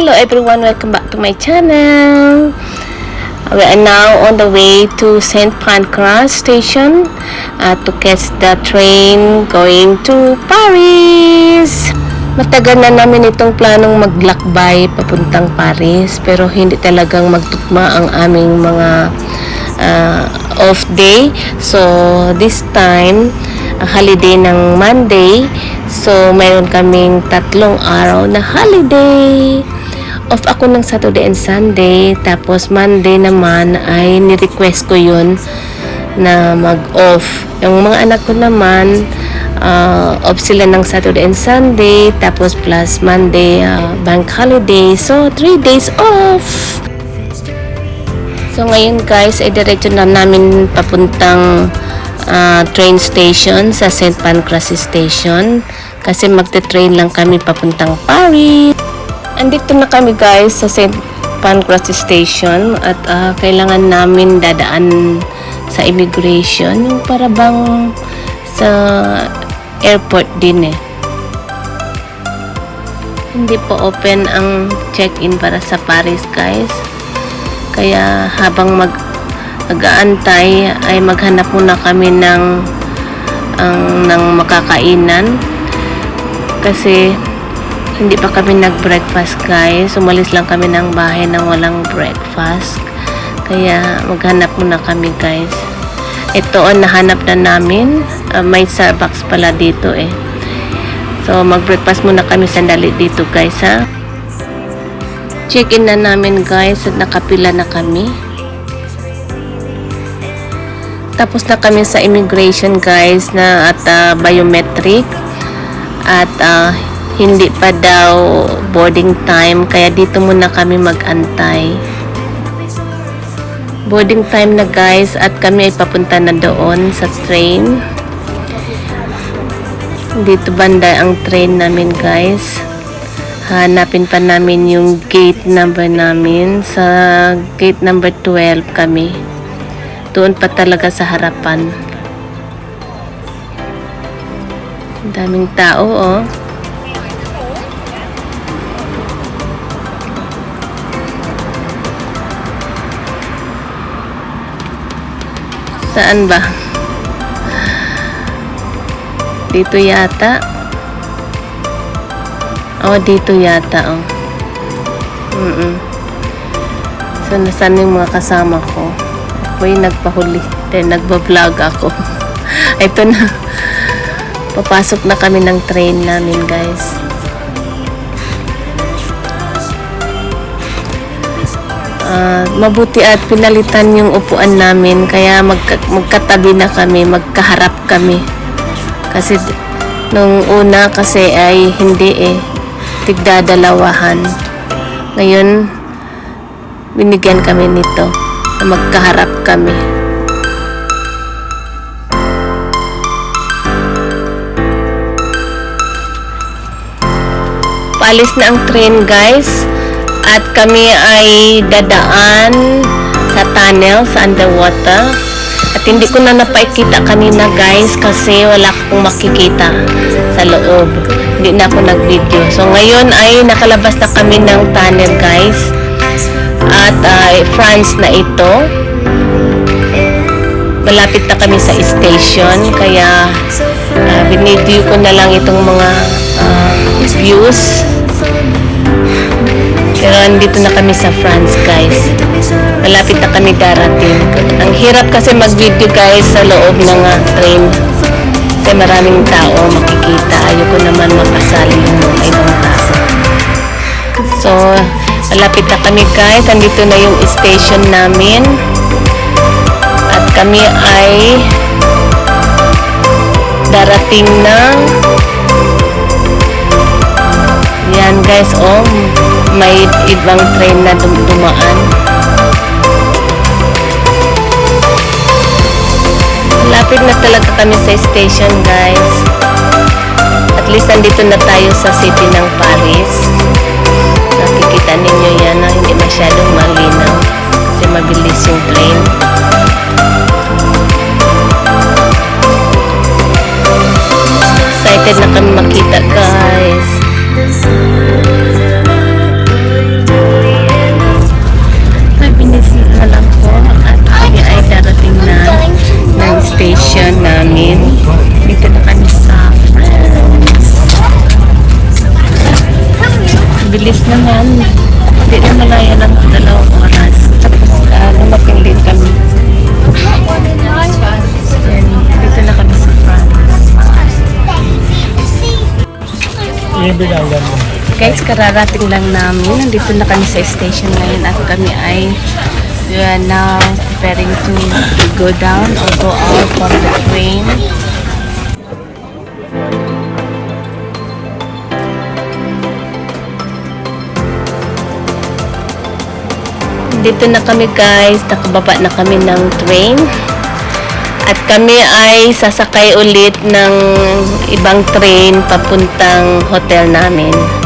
Hello everyone, welcome back to my channel. We are now on the way to St. Pancras station uh, to catch the train going to Paris. Matagal na namin itong planong maglakbay papuntang Paris pero hindi talagang magtugma ang aming mga uh, off day. So this time, holiday ng Monday. So mayroon kaming tatlong araw na holiday off ako ng Saturday and Sunday. Tapos Monday naman ay ni-request ko yun na mag-off. Yung mga anak ko naman, uh, off sila ng Saturday and Sunday. Tapos plus Monday, uh, bank holiday. So, 3 days off. So, ngayon guys, ay diretso na namin papuntang uh, train station sa St. Pancras Station. Kasi magte-train lang kami papuntang Paris. Andito na kami guys sa St. Pancras Station at ah, kailangan namin dadaan sa immigration yung para bang sa airport din eh. Hindi po open ang check-in para sa Paris guys. Kaya habang mag nag-aantay ay maghanap muna kami ng ang ng makakainan kasi hindi pa kami nag-breakfast guys. Umalis lang kami ng bahay nang walang breakfast. Kaya maghanap muna kami guys. Ito ang nahanap na namin. Uh, may Starbucks pala dito eh. So mag-breakfast muna kami sandali dito guys ha. Check-in na namin guys at nakapila na kami. Tapos na kami sa immigration guys na at uh, biometric at uh, hindi pa daw boarding time kaya dito muna kami magantay. Boarding time na guys at kami ay papunta na doon sa train. Dito banda ang train namin guys. Hanapin pa namin yung gate number namin. Sa gate number 12 kami. Doon pa talaga sa harapan. Daming tao oh Saan ba? Dito yata. Oh, dito yata, oh. Mm, -mm. So, nasan yung mga kasama ko? Ako yung nagpahuli. Then, nagbablog ako. Ito na. Papasok na kami ng train namin, guys. Ah, mabuti at pinalitan yung upuan namin kaya magka, magkatabi na kami, magkaharap kami. Kasi nung una kasi ay hindi eh tigdadalawahan. Ngayon binigyan kami nito na magkaharap kami. Paalis na ang train guys at kami ay dadaan sa tunnel sa underwater. At hindi ko na napaikita kanina guys kasi wala akong makikita sa loob. Hindi na ako nag video so ngayon ay nakalabas na kami ng tunnel guys. At uh, France na ito. Malapit na kami sa station kaya uh, binideo ko na lang itong mga uh, views pero andito na kami sa France, guys. Malapit na kami darating. Ang hirap kasi mag-video, guys, sa loob ng uh, train. Kasi maraming tao makikita. Ayoko naman mapasali yung mga ibang tao. So, malapit na kami, guys. Andito na yung station namin. At kami ay darating ng yan guys, oh, may ibang train na dum dumaan. Lapit na talaga kami sa station guys. At least nandito na tayo sa city ng Paris. Nakikita ninyo yan na hindi masyadong malinaw kasi mabilis yung train. Excited na kami makita guys. Bilis naman. Hindi na malaya ng dalawang oras. Tapos uh, lumating din kami. Yan, dito na kami sa France. Guys, kararating lang namin. Nandito na kami sa station ngayon at kami ay we are now preparing to go down or go out from the train. Dito na kami guys, nakababa na kami ng train. At kami ay sasakay ulit ng ibang train papuntang hotel namin.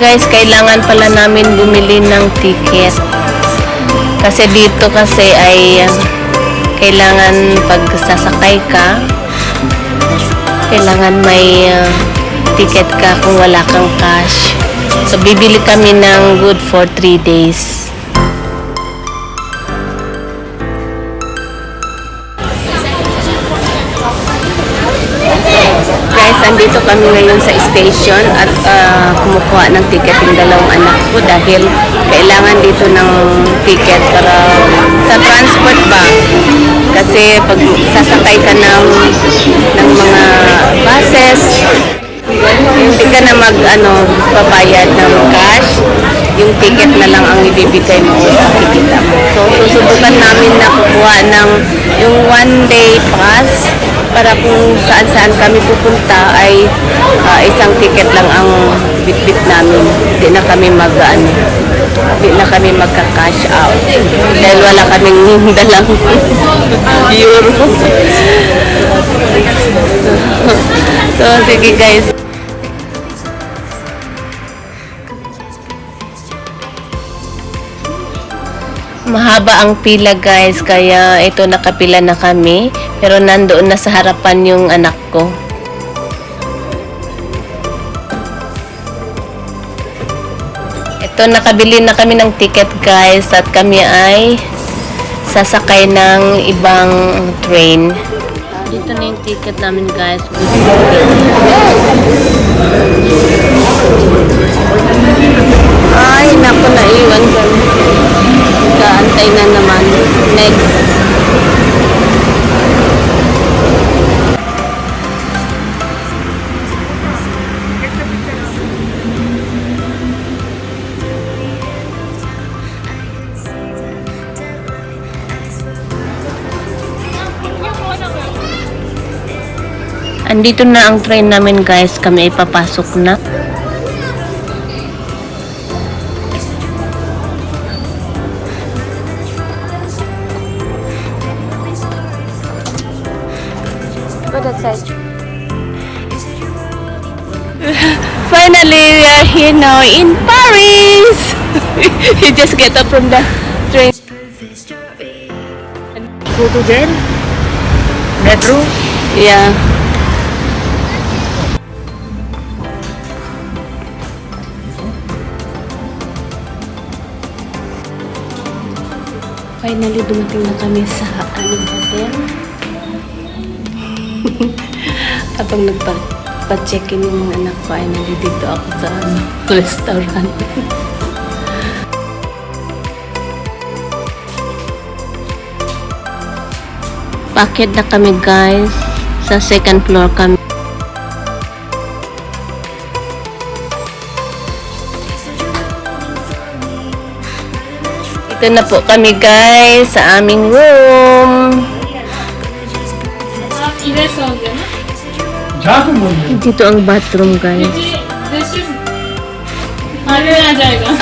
Guys, kailangan pala namin bumili ng ticket. Kasi dito kasi ay uh, kailangan pag sasakay ka, kailangan may uh, ticket ka kung wala kang cash. So, bibili kami ng good for 3 days. Andito kami ngayon sa station at ah, kumukuha ng ticket yung dalawang anak ko dahil kailangan dito ng ticket para sa transport ba. Kasi pag sasakay ka ng, ng mga buses, hindi ka na mag ano, babayad ng cash. Yung ticket na lang ang ibibigay mo o makikita mo. So, susubukan namin na kukuha ng yung one day pass para kung saan saan kami pupunta ay ah, isang ticket lang ang bitbit namin. Hindi na kami mag ano, hindi na kami magka-cash out. Dahil wala kaming dalang euro. so, sige guys. Mahaba ang pila guys, kaya ito nakapila na kami. Pero nandoon na sa harapan yung anak ko. Ito, nakabili na kami ng ticket guys at kami ay sasakay ng ibang train. Dito na yung ticket namin guys. Ay, naku, naiwan ko. Kaantay na naman. Next. Andito na ang train namin guys. Kami ay papasok na. Go that side. Finally, we are here now in Paris. you just get up from the train. Go to jail? Metro? Yeah. Finally, dumating na kami sa aming hotel. Habang nagpa-check-in yung anak ko, ay nandito ako sa ano, restaurant. Bakit na kami guys? Sa second floor kami. Dito na po kami guys sa aming room. Dito ang bathroom guys.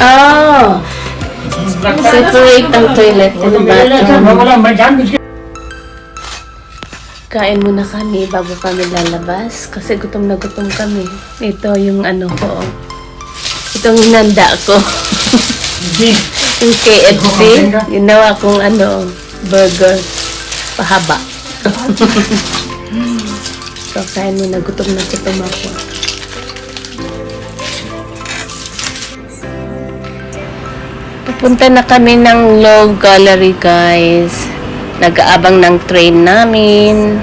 Oh! Separate ang toilet and bathroom. Kain muna kami bago kami lalabas kasi gutom na gutom kami. Ito yung ano ko. Itong hinanda ko. Yung KFC, ginawa kong ano, burger. Pahaba. so, kain mo na. Gutom na si Tumako. Pupunta na kami ng Log Gallery, guys. Nag-aabang ng train namin.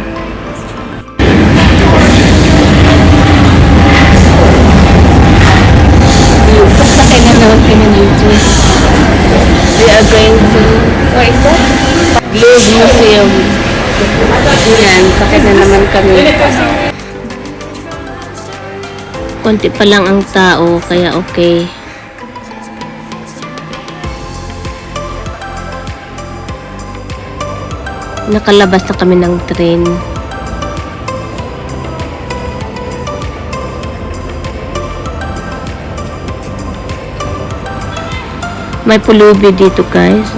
Sasakay na naman kami ng YouTube. Are going to, what is that? Louvre Museum. Yan, na naman kami. Konti pa lang ang tao, kaya okay. Nakalabas na kami ng train. May pulubi dito guys.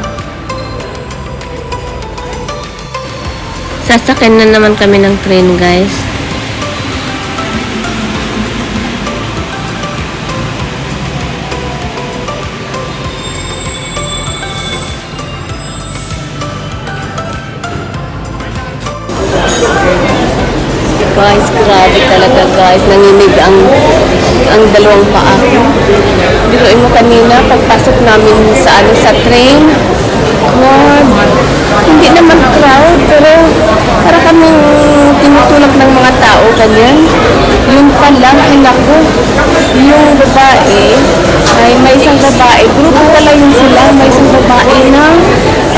Sasakyan na naman kami ng train guys. Guys, grabe talaga guys. Nanginig ang ang dalawang paa. Biruin mo kanina, pagpasok namin sa ano sa train. God, hindi naman crowd, pero para kaming tinutulak ng mga tao, ganyan. Yun pa lang, ay naku, yung babae, ay may isang babae, grupo pala yun sila, may isang babae na,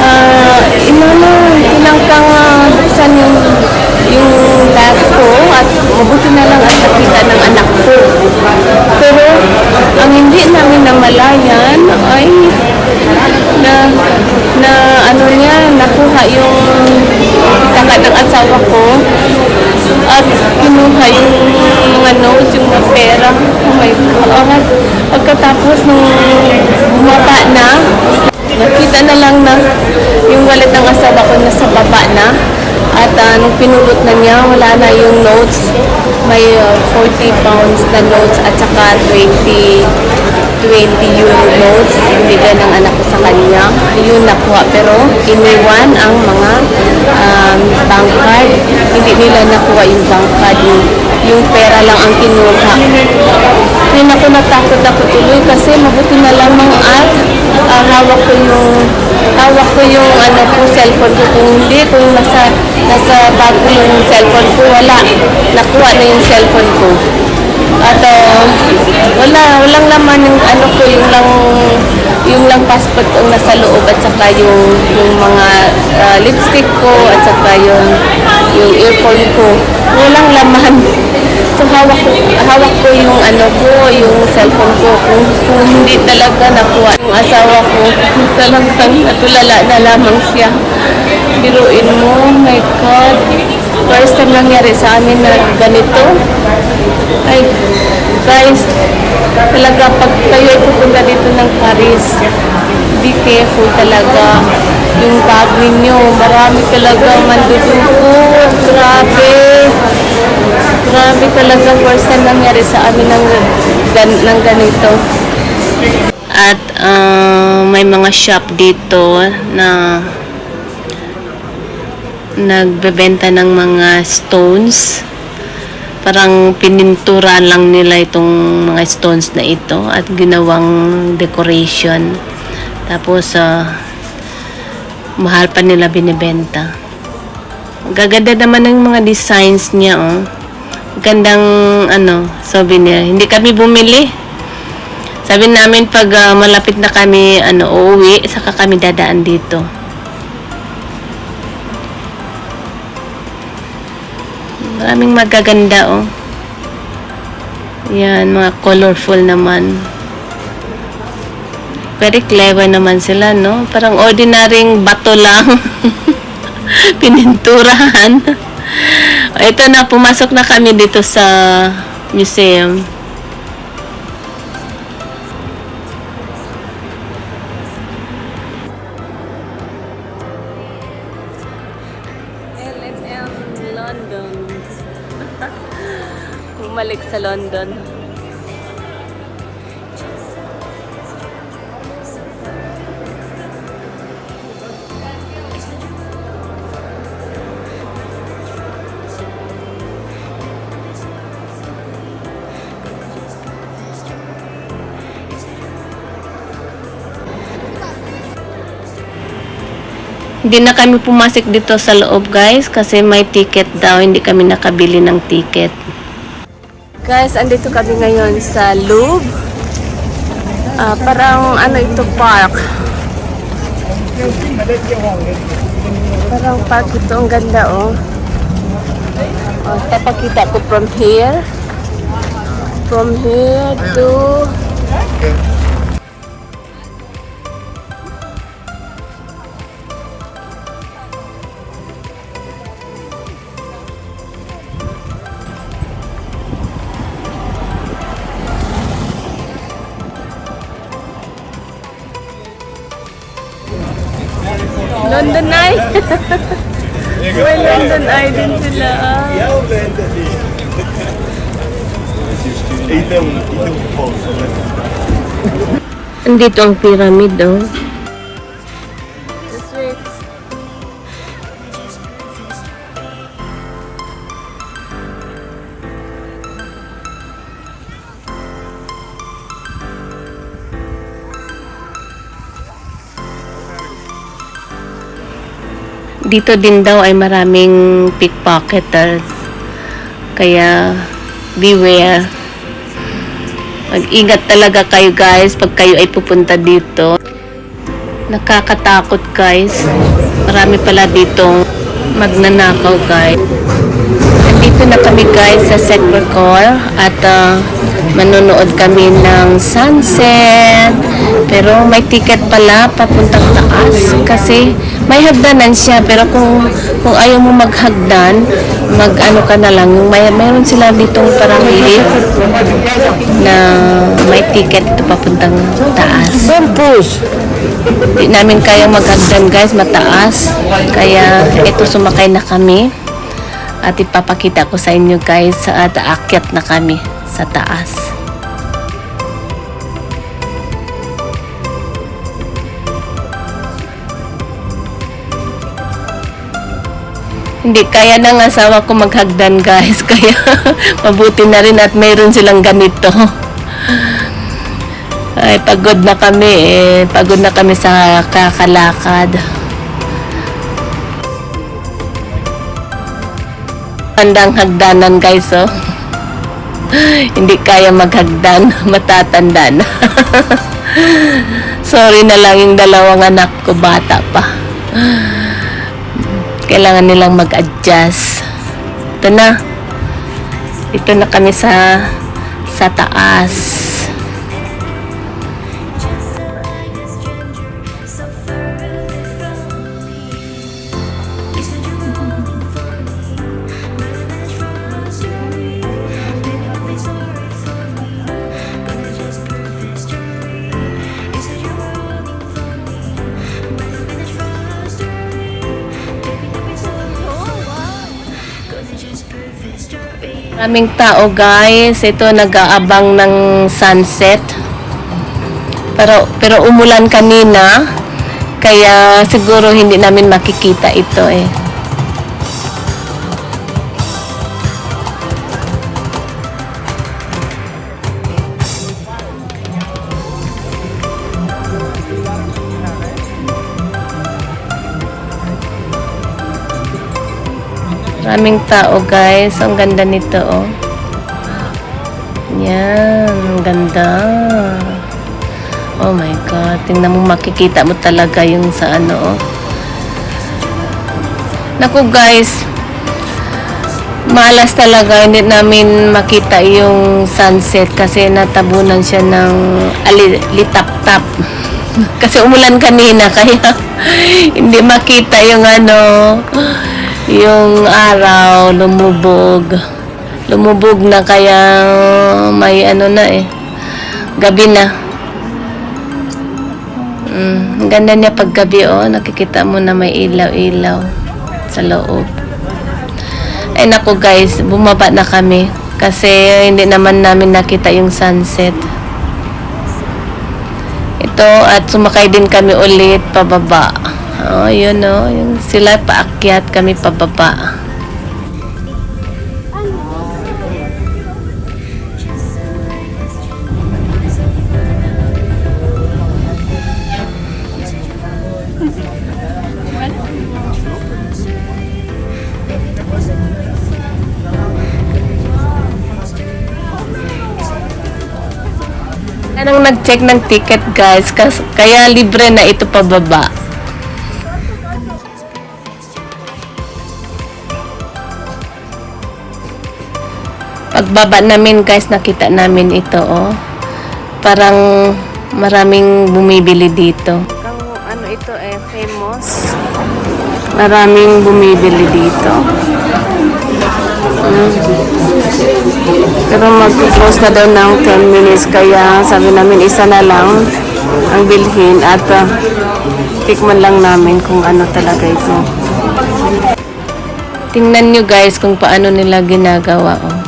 ah, inano, tinangkang uh, buksan yung yung bag ko at mabuti na lang at nakita ng anak ko. Pero ang hindi namin namalayan ay na na ano niya nakuha yung taka ng asawa ko at kinuha yung mga notes, yung mga pera. Oh my God. Pagkatapos nung bumaba na, nakita na lang na yung wallet ng asawa ko nasa baba na. At ah, nung pinulot na niya, wala na yung notes. May ah, 40 pounds na notes at saka 20 20 euro notes. Bigay ng anak ko sa kanya. Yun nakuha. Pero iniwan ang mga um, bank card. Hindi nila nakuha yung bank card. Yung, yung pera lang ang kinuha. Hindi na ako natakot ako tuloy kasi mabuti na lamang at ah, hawak ko yung hawak ko yung ano ko cellphone ko. Kung hindi kung nasa nasa bag ko yung cellphone ko wala. Nakuha na yung cellphone ko. At uh, wala walang laman yung ano ko yung lang yung lang passport ang nasa loob at saka yung yung mga ah, lipstick ko at saka yung yung earphone ko walang laman So hawak ko, hawak ko yung ano ko, yung cellphone ko. Kung, kung hindi talaga nakuha yung asawa ko, talagang natulala na lamang siya. Biruin mo, my God. First time nangyari sa amin na ganito. Ay, guys, talaga pag kayo ay pupunta dito ng Paris, be careful talaga yung bag ninyo. Marami talaga mandudugo. Grabe. Grabe talaga first time nangyari sa amin ng, gan, ng ganito. At ah, may mga shop dito na nagbebenta ng mga stones. Parang pinintura lang nila itong mga stones na ito at ginawang decoration. Tapos ah, mahal pa nila binibenta. Gaganda naman ng mga designs niya, oh. Gandang, ano, souvenir. Hindi kami bumili. Sabi namin pag ah, malapit na kami, ano, uuwi, saka kami dadaan dito. Maraming magaganda, oh. Yan, mga colorful naman. Very clever naman sila, no? Parang ordinaryong bato lang. Pininturahan. Ito na, pumasok na kami dito sa museum. LMM London bumalik sa London. Hindi na kami pumasok dito sa loob guys kasi may ticket daw, hindi kami nakabili ng ticket. Guys, andito kami ngayon sa Louvre. Ah, parang ano ito park. Parang park ito. Ang ganda oh. Oh, tapakita ko from here. From here to Andito ang pyramid, oh. Dito din daw ay maraming pickpocketers. Kaya, beware. Mag-ingat talaga kayo guys pag kayo ay pupunta dito. Nakakatakot guys. Marami pala ditong magnanakaw guys. Nandito na kami guys sa Secret Core at ah, manonood kami ng sunset. Pero may ticket pala papuntang taas kasi may hagdanan siya pero kung kung ayaw mo maghagdan, mag ano ka na lang, may mayroon sila ditong parang lift na may ticket ito papuntang taas. Push. Di namin kaya maghagdan guys, mataas. Kaya ito sumakay na kami. At ipapakita ko sa inyo guys at aakyat na kami sa taas. Hindi kaya ng asawa ko maghagdan guys. Kaya mabuti na rin at mayroon silang ganito. Ay, pagod na kami eh. Pagod na kami sa kakalakad. Tandang hagdanan guys, oh. Hindi kaya maghagdan. Matatanda na. Sorry na lang yung dalawang anak ko, bata pa. Kailangan nilang mag-adjust. Ito na. Ito na kami sa sa taas. Maraming tao guys. Ito nag-aabang ng sunset. Pero, pero umulan kanina. Kaya siguro hindi namin makikita ito eh. Maraming tao guys. Ang ganda nito oh. Yan. Ang ganda. Oh my God. Tingnan mo makikita mo talaga yung sa ano oh. Naku guys. Malas talaga. Hindi namin makita yung sunset kasi natabunan siya ng litap-tap. kasi umulan kanina kaya hindi makita yung ano yung araw lumubog. Lumubog na kaya may ano na eh. Gabi na. Mm, ganda niya pag gabi oh. Nakikita mo na may ilaw-ilaw sa loob. Ay nako guys bumaba na kami. Kasi hindi naman namin nakita yung sunset. Ito at sumakay din kami ulit pababa Oh, yun oh. Yung sila paakyat kami pababa. Anong nag-check ng ticket guys, kas kaya libre na ito pababa. Pagbaba namin guys, nakita namin ito oh. Parang maraming bumibili dito. ano ito eh, famous. Maraming bumibili dito. Mm. Pero mag-close na daw ng 10 minutes kaya sabi namin isa na lang ang bilhin at uh, tikman lang namin kung ano talaga ito. Tingnan nyo guys kung paano nila ginagawa. Oh.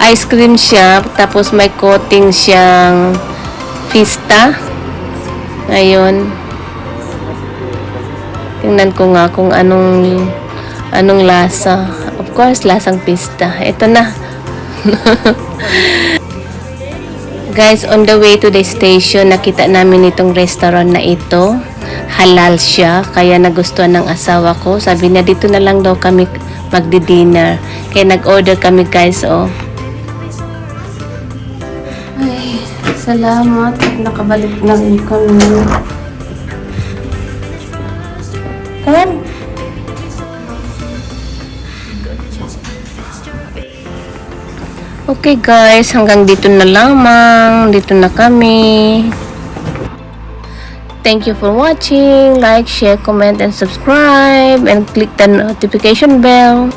Ice cream siya, tapos may coating siyang pista. Ngayon, tingnan ko nga kung anong anong lasa. Of course, lasang pista. Ito na. Guys, on the way to the station, nakita namin itong restaurant na ito. Halal siya, kaya nagustuhan ng asawa ko. Sabi niya, dito na lang daw kami magdi-dinner. Kaya nag-order kami guys, oh. Salamat. Nakabalik na rin kami. Kan? Okay guys, hanggang dito na lamang. Dito na kami. Thank you for watching. Like, share, comment, and subscribe. And click the notification bell.